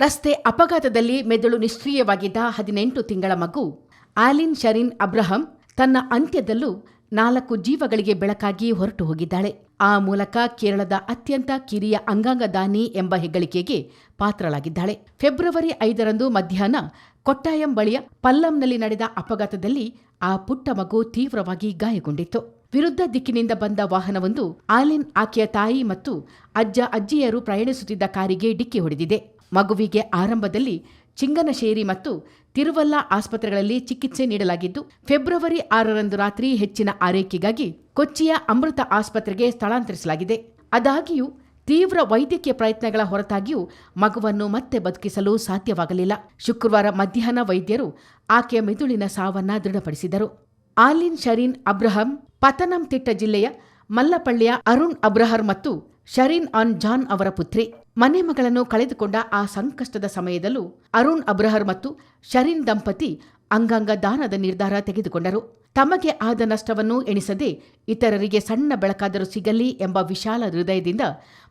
ರಸ್ತೆ ಅಪಘಾತದಲ್ಲಿ ಮೆದುಳು ನಿಷ್ಕ್ರಿಯವಾಗಿದ್ದ ಹದಿನೆಂಟು ತಿಂಗಳ ಮಗು, ಆಲಿನ್ ಶರೀನ್ ಅಬ್ರಹಂ, ತನ್ನ ಅಂತ್ಯದಲ್ಲೂ ನಾಲ್ಕು ಜೀವಗಳಿಗೆ ಬೆಳಕಾಗಿ ಹೊರಟು ಹೋಗಿದ್ದಾಳೆ. ಆ ಮೂಲಕ ಕೇರಳದ ಅತ್ಯಂತ ಕಿರಿಯ ಅಂಗಾಂಗದಾನಿ ಎಂಬ ಹೆಗ್ಗಳಿಕೆಗೆ ಪಾತ್ರಳಾಗಿದ್ದಾಳೆ. ಫೆಬ್ರವರಿ ಐದರಂದು ಮಧ್ಯಾಹ್ನ ಕೊಟ್ಟಾಯಂ ಬಳಿಯ ಪಲ್ಲಂನಲ್ಲಿ ನಡೆದ ಅಪಘಾತದಲ್ಲಿ ಆ ಪುಟ್ಟ ಮಗು ತೀವ್ರವಾಗಿ ಗಾಯಗೊಂಡಿತ್ತು. ವಿರುದ್ಧ ದಿಕ್ಕಿನಿಂದ ಬಂದ ವಾಹನವೊಂದು ಆಲಿನ್ ಆಕೆಯ ತಾಯಿ ಮತ್ತು ಅಜ್ಜ ಅಜ್ಜಿಯರು ಪ್ರಯಾಣಿಸುತ್ತಿದ್ದ ಕಾರಿಗೆ ಡಿಕ್ಕಿ ಹೊಡೆದಿದೆ. ಮಗುವಿಗೆ ಆರಂಭದಲ್ಲಿ ಚಿಂಗನಶೇರಿ ಮತ್ತು ತಿರುವಲ್ಲ ಆಸ್ಪತ್ರೆಗಳಲ್ಲಿ ಚಿಕಿತ್ಸೆ ನೀಡಲಾಗಿದ್ದು, ಫೆಬ್ರವರಿ ಆರರಂದು ರಾತ್ರಿ ಹೆಚ್ಚಿನ ಆರೈಕೆಗಾಗಿ ಕೊಚ್ಚಿಯ ಅಮೃತ ಆಸ್ಪತ್ರೆಗೆ ಸ್ಥಳಾಂತರಿಸಲಾಗಿದೆ. ಅದಾಗಿಯೂ ತೀವ್ರ ವೈದ್ಯಕೀಯ ಪ್ರಯತ್ನಗಳ ಹೊರತಾಗಿಯೂ ಮಗುವನ್ನು ಮತ್ತೆ ಬದುಕಿಸಲು ಸಾಧ್ಯವಾಗಲಿಲ್ಲ. ಶುಕ್ರವಾರ ಮಧ್ಯಾಹ್ನ ವೈದ್ಯರು ಆಕೆಯ ಮೆದುಳಿನ ಸಾವನ್ನ ದೃಢಪಡಿಸಿದರು. ಆಲಿನ್ ಶರೀನ್ ಅಬ್ರಹಂ, ಪತನಂತಿಟ್ಟ ಜಿಲ್ಲೆಯ ಮಲ್ಲಪಳ್ಳಿಯ ಅರುಣ್ ಅಬ್ರಹರ್ ಮತ್ತು ಶರೀನ್ ಆನ್ ಜಾನ್ ಅವರ ಪುತ್ರಿ. ಮನೆ ಮಗಳನ್ನು ಕಳೆದುಕೊಂಡ ಆ ಸಂಕಷ್ಟದ ಸಮಯದಲ್ಲೂ ಅರುಣ್ ಅಬ್ರಹರ್ ಮತ್ತು ಶರೀನ್ ದಂಪತಿ ಅಂಗಾಂಗ ದಾನದ ನಿರ್ಧಾರ ತೆಗೆದುಕೊಂಡರು. ತಮಗೆ ಆದ ನಷ್ಟವನ್ನು ಎಣಿಸದೆ ಇತರರಿಗೆ ಸಣ್ಣ ಬೆಳಕಾದರೂ ಸಿಗಲಿ ಎಂಬ ವಿಶಾಲ ಹೃದಯದಿಂದ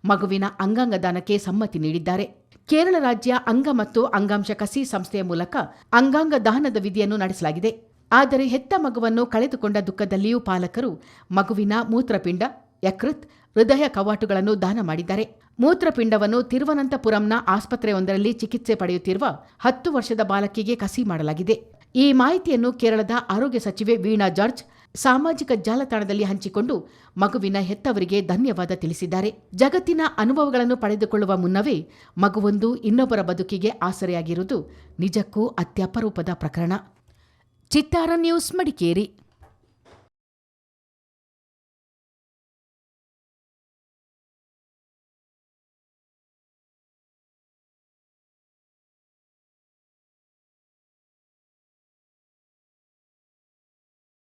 ಮಗುವಿನ ಅಂಗಾಂಗ ದಾನಕ್ಕೆ ಸಮ್ಮತಿ ನೀಡಿದ್ದಾರೆ. ಕೇರಳ ರಾಜ್ಯ ಅಂಗ ಮತ್ತು ಅಂಗಾಂಶ ಕಸಿ ಸಂಸ್ಥೆಯ ಮೂಲಕ ಅಂಗಾಂಗ ದಾನದ ವಿಧಿಯನ್ನು ನಡೆಸಲಾಗಿದೆ. ಆದರೆ ಹೆತ್ತ ಮಗುವನ್ನು ಕಳೆದುಕೊಂಡ ದುಃಖದಲ್ಲಿಯೂ ಪಾಲಕರು ಮಗುವಿನ ಮೂತ್ರಪಿಂಡ ಯಕೃತ್ ಹೃದಯ ಕವಾಟುಗಳನ್ನು ದಾನ ಮಾಡಿದ್ದಾರೆ. ಮೂತ್ರಪಿಂಡವನ್ನು ತಿರುವನಂತಪುರಂನ ಆಸ್ಪತ್ರೆಯೊಂದರಲ್ಲಿ ಚಿಕಿತ್ಸೆ ಪಡೆಯುತ್ತಿರುವ ಹತ್ತು ವರ್ಷದ ಬಾಲಕಿಗೆ ಕಸಿ ಮಾಡಲಾಗಿದೆ. ಈ ಮಾಹಿತಿಯನ್ನು ಕೇರಳದ ಆರೋಗ್ಯ ಸಚಿವೆ ವೀಣಾ ಜಾರ್ಜ್ ಸಾಮಾಜಿಕ ಜಾಲತಾಣದಲ್ಲಿ ಹಂಚಿಕೊಂಡು ಮಗುವಿನ ಹೆತ್ತವರಿಗೆ ಧನ್ಯವಾದ ತಿಳಿಸಿದ್ದಾರೆ. ಜಗತ್ತಿನ ಅನುಭವಗಳನ್ನು ಪಡೆದುಕೊಳ್ಳುವ ಮುನ್ನವೇ ಮಗುವೊಂದು ಇನ್ನೊಬ್ಬರ ಬದುಕಿಗೆ ಆಸರೆಯಾಗಿರುವುದು ನಿಜಕ್ಕೂ ಅತ್ಯಪರೂಪದ ಪ್ರಕರಣ. ಚಿತ್ತಾರ ನ್ಯೂಸ್ ಮಡಿಕೇರಿ.